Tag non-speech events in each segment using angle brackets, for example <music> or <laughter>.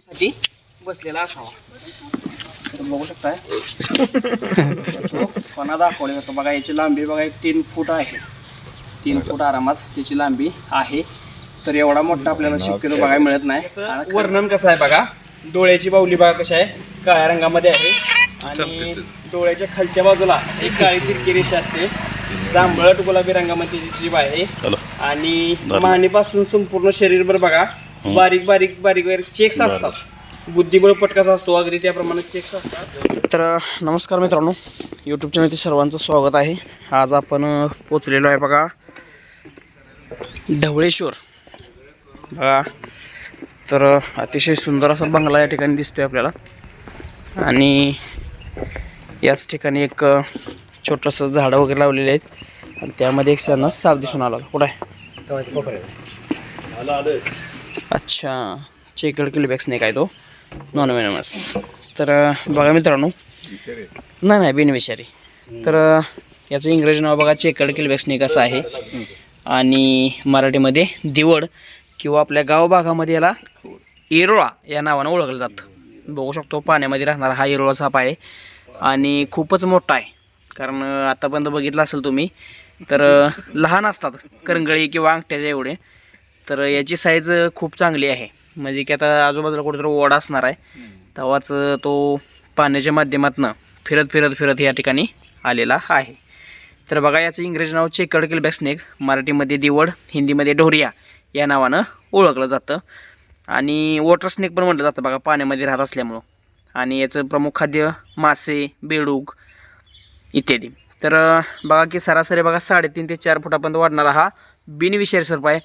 साठी बसलेला असावा. तर बघू शकताय. फणा दाखवले जातो बघा याची लांबी बघा एक तीन फूट आहे. तीन फूट आरामात त्याची लांबी आहे. तर एवढा मोठा आपल्याला शक्यतो बघायला मिळत नाही. वर्णन कसं आहे बघा? डोळ्याची बाहुली बघा कशी आहे. काळ्या रंगामध्ये आहे. आणि डोळ्याच्या खालच्या बाजूला एक काळी तिरकी रेषा असते. जांभळट गुलाबी रंगामध्ये त्याची जीभ आहे. आणि मानेपासून संपूर्ण शरीरभर बघा बारीक बारीक बारीक बारीक चेक्स असतात. बुद्धिबळ पटकाचा असतो अगदी त्याप्रमाणे चेक्स असतात. तर नमस्कार मित्रांनो यूट्यूब चॅनलचे सर्वांचं स्वागत आहे. आज आपण पोचलेलो आहे बघा ढवळेश्वर. बघा तर अतिशय सुंदर असा बंगला या ठिकाणी दिसतोय आपल्याला. आणि याच ठिकाणी एक छोटंसं झाडं वगैरे लावलेली आहेत. आणि त्यामध्ये एक त्यांना साप दिसून आला. होता. कुठं आहे? अच्छा. चेकड किलबॅक स्नेक आहे तो? नॉन वेनमस तर बघा मित्रांनो. नाही नाही बेनिविषारी. तर याचं इंग्रजी नाव बघा चेकड किलबॅक स्नेक असं आहे? आणि मराठीमध्ये दिवड किंवा आपल्या गाव भागामध्ये याला एरोळा या नावानं ओळखलं जातं. बघू शकतो पाण्यामध्ये राहणारा हा एरोळा साप आहे आणि खूपच मोठा आहे. कारण आतापर्यंत बघितलं असेल तुम्ही तर लहान असतात करंगळी किंवा अंगठ्याच्या एवढे. तर याची साईज खूप चांगली आहे. म्हणजे की आता आजूबाजूला कुठेतरी ओढा असणार आहे. तेव्हाच तो पाण्याच्या माध्यमातून फिरत फिरत फिरत या ठिकाणी आलेला आहे. तर बघा याचं इंग्रजी नाव चेकड किलबॅक स्नेक मराठीमध्ये दिवड हिंदीमध्ये ढोरिया या नावानं ओळखलं जातं. आणि वॉटर स्नेक पण म्हटलं जातं बघा पाण्यामध्ये राहत असल्यामुळं. आणि याचं प्रमुख खाद्य मासे बेडूक इत्यादी. तर बघा की सरासरी बघा साडेतीन ते चार फुटापर्यंत वाढणारा हा बिनविषारी सर्प आहे.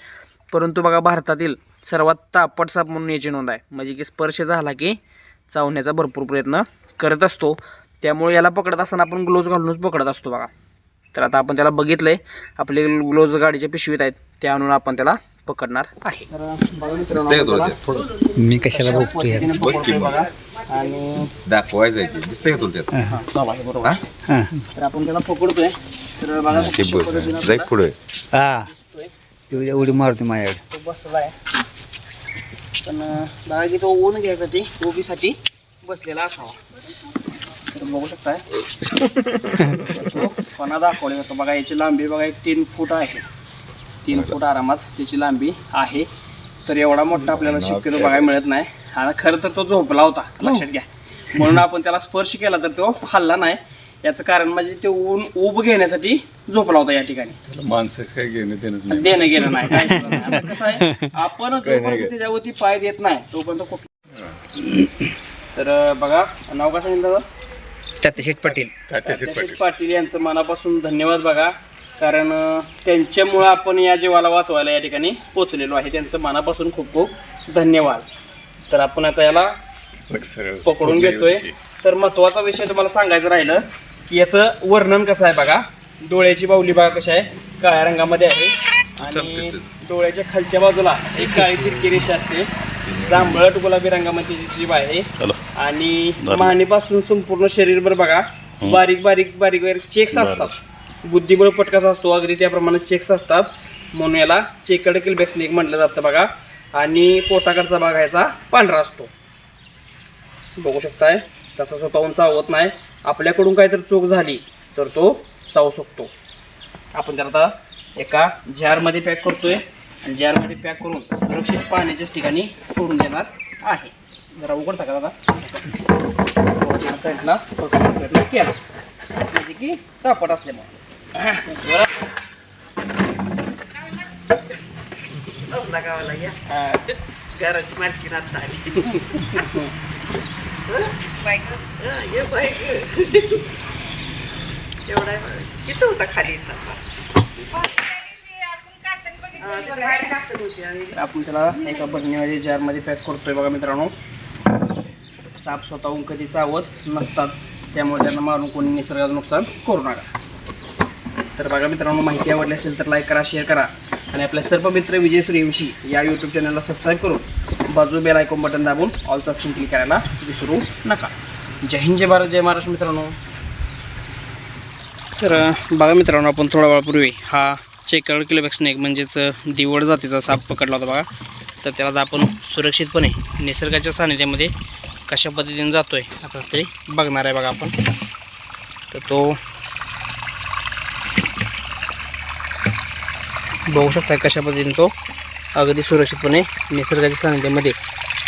परंतु बघा भारतातील सर्वात तापट साप म्हणून याची नोंद आहे. म्हणजे की स्पर्श झाला की चावण्याचा भरपूर प्रयत्न करत असतो. त्यामुळे याला पकडत असताना आपण ग्लोव्ज घालूनच पकडत असतो बघा. तर आता आपण त्याला बघितलंय आपले ग्लोव्ज गाडीच्या पिशवीत आहेत ते आणून आपण त्याला पकडणार आहे. मी कशाला बघतोय? बघा आणि दाखवायचं दिसतंय का तुला हां. आपण त्याला पकडतोय तर बघा. पुढे. एवढी मारुती मारते माझ्याकडे. तो बसला आहे. पण बघा की तो ऊन घ्यायसाठी उभीसाठी बसलेला असावा. तर बघू शकताय. तो दाखवले जातो बघा याची लांबी बघा एक तीन फूट आहे. तीन फूट आरामात त्याची लांबी आहे. तर एवढा मोठा आपल्याला शक्यतो बघायला मिळत नाही. आणि खरं तर तो झोपला होता. लक्षात घ्या. म्हणून आपण त्याला स्पर्श केला तर तो हल्ला नाही. याचं कारण म्हणजे ते ऊन उब घेण्यासाठी झोपला होता या ठिकाणी. माणसाच काय घेणं देणंच नाही. देणं घेणं नाही. काय सुद्धा नाही. आता कसं आहे <laughs> आपण जोपर्यंत त्याच्यावरती पाय देत नाही तोपर्यंत कुठं तर अं, बघा नाव कसं सांगितलं दादा? तात्याशेठ पाटील. तात्याशेठ पाटील. यांचं मनापासून धन्यवाद बघा. कारण अं, त्यांच्यामुळं आपण या जीवाला वाचवायला या ठिकाणी पोचलेलो आहे. त्यांचं मनापासून खूप खूप धन्यवाद. तर आपण आता याला सरळ. पकडून घेतोय. तर महत्त्वाचा विषय तुम्हाला सांगायचं राहिलं की याचं वर्णन कसं आहे बघा? डोळ्याची बाहुली बघा कशी आहे. काळ्या रंगामध्ये आहे. आणि डोळ्याच्या खालच्या बाजूला एक काळी तिरकी रेषा असते. जांभळट गुलाबी रंगामध्ये जीभ आहे. आणि मानेपासून संपूर्ण शरीरभर बघा. बारीक बारीक बारीक बारीक चेक्स असतात. बुद्धिबळ पटकाचा असतो. अगदी त्याप्रमाणे चेक्स असतात. म्हणून याला चेकड किलबॅक स्नेक म्हटलं जातं बघा. आणि पोटाकडचा भाग ह्याचा पांढरा असतो. बघू शकताय. तसा स्वतःहून चावत नाही. आपल्याकडून काहीतरी चूक झाली तर तो चावू शकतो. आपण त्याला आता एका जारमध्ये पॅक करतोय आणि जारमध्ये पॅक करून सुरक्षित पाण्याच्याच ठिकाणी सोडून देणार आहे. जरा उघडता का दादा? प्रयत्न केला. म्हणजे की तापट असल्यामुळे. हा, ते घराची माणसी राहत <laughs> किती होता खाली तसा आपण त्याला एका बरणीमध्ये जारमध्ये पॅक करतोय बघा मित्रांनो. साप स्वतःहून कधी चावत नसतात. त्यामुळे त्यांना मारून कोणी निसर्गाचं नुकसान करू नका. तर बघा मित्रांनो माहिती आवडली असेल तर लाईक करा शेअर करा. आणि आपल्या सर्व मित्र विजय सूर्यवंशी या यूट्यूब चॅनलला सबस्क्राईब करून बाजू बेल आयकॉन बटन दाबून ऑलचं ऑप्शन क्लिक करायला विसरू नका. जय हिंद जय भारत जय महाराष्ट्र मित्रांनो. तर बघा मित्रांनो आपण थोड्या वेळापूर्वी हा चेकर्ड किलोबॅक स्नेक म्हणजेच दिवड जातीचा साप पकडला होता बघा. तर त्याला आपण सुरक्षितपणे निसर्गाच्या सानिध्यामध्ये कशा पद्धतीने जातो आहे आता ते बघणार आहे बघा आपण. तर तो बघू शकता कशा पद्धतीने तो अगदी सुरक्षितपणे निसर्गाच्या सानिध्यामध्ये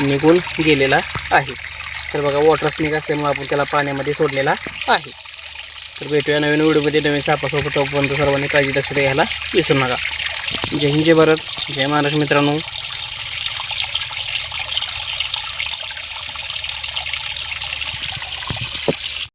निघून गेलेला आहे. तर बघा वॉटर स्नेक असल्यामुळे आपण त्याला पाण्यामध्ये सोडलेला आहे. तर भेटूया नवीन व्हिडिओमध्ये. नवीन सापासोबत तोपर्यंत सर्वांनी काळजी दक्षता घ्यायला विसरू नका. जय हिंद जय भारत. जय महाराष्ट्र मित्रांनो.